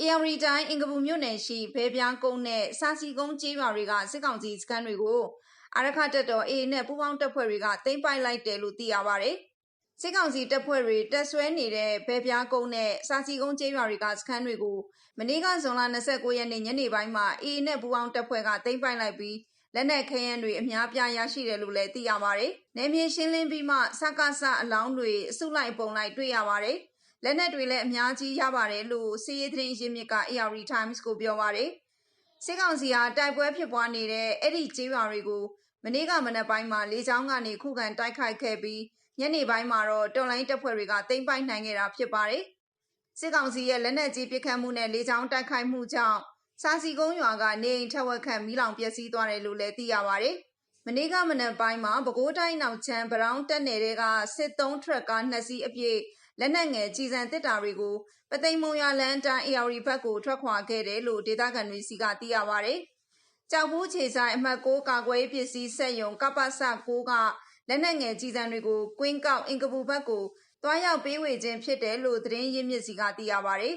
AR တိုင်းအင်္ဂပူမြို့နယ်ရှိဘဲပြားကုန်းနဲ့စာစီကုန်းကျေးရွာတွေကစစ်ကောင်စီစခန်းတွေကိုအာရခတပ်တော် AA နဲ့ပူးပေါင်းတပ်ဖွဲ့တွေကသိမ်းပိုက်လိုက်တယ်လို့သိရပါဗျ။စစ်ကောင်စီတပ်ဖွဲ့တွေတပ်ဆွဲနေတဲ့ဘဲပြားကုန်းနဲ့စာစီကုန်းကျေးရွာတွေကစခန်းတွေကိုမနေ့ကဇွန်လ29ရက်နေ့ညနေပိုင်းမှာ AA နဲ့ပူးပေါင်းတပ်ဖွဲ့ကသိမ်းပိုက်လိုက်ပြီးလက်နက်ခဲယမ်းတွေအများပြားရရှိတယ်လို့လည်းသိရပါဗျ။နယ်မြေရှင်းလင်းပြီးမှစကစအလောင်းတွေအစုလိုက်ပုံလိုက်တွေ့ရပါတယ်။ လက်နက်တွေလည်းအများကြီးရပါတယ်လို့စီးရီးသတင်းရင်းမြစ်က AR Times ကိုပြောပါတယ်။စစ်ကောင်စီဟာတိုက်ပွဲဖြစ်ပွားနေတဲ့အဲ့ဒီကျေးရွာတွေကိုမနေ့ကမနက်ပိုင်းမှာလေကြောင်းကနေခုခံတိုက်ခိုက်ခဲ့ပြီးညနေပိုင်းမှာတော့တော်လိုင်းတပ်ဖွဲ့တွေကသိမ်းပိုက်နိုင်ခဲ့တာဖြစ်ပါတယ်။စစ်ကောင်စီရဲ့လက်နက်ကြီးပစ်ခတ်မှုနဲ့လေကြောင်းတိုက်ခိုက်မှုကြောင့်စာစီကုန်းရွာကနေအိမ်ထက်ဝက်ခန့်မီးလောင်ပျက်စီးသွားတယ်လို့လည်းသိရပါတယ်။မနေ့ကမနက်ပိုင်းမှာပဲခူးတိုင်းနောက်ချမ်းဗရောင်းတက်နယ်တွေကစစ်သုံးထရက်ကားနှစ်စီးအပြည့် လက်နက်ငယ်ကြီးစံတစ်တာတွေကိုပသိမ်မုံရလန်းတိုင်း AR ဘက်ကိုထွက်ခွာခဲ့တယ်လို့ဒေသခံတွေစီကသိရပါတယ်။ကြောက်ဘူးခြေဆိုင်အမှတ်6ကာကွယ်ရေးပစ္စည်းဆက်ယုံကပ္ပစ6ကလက်နက်ငယ်ကြီးစံတွေကိုကွင်းကောက်အင်ကပူဘက်ကိုတွားရောက်ပေးဝေခြင်းဖြစ်တယ်လို့သတင်းရင်းမြစ်စီကသိရပါတယ်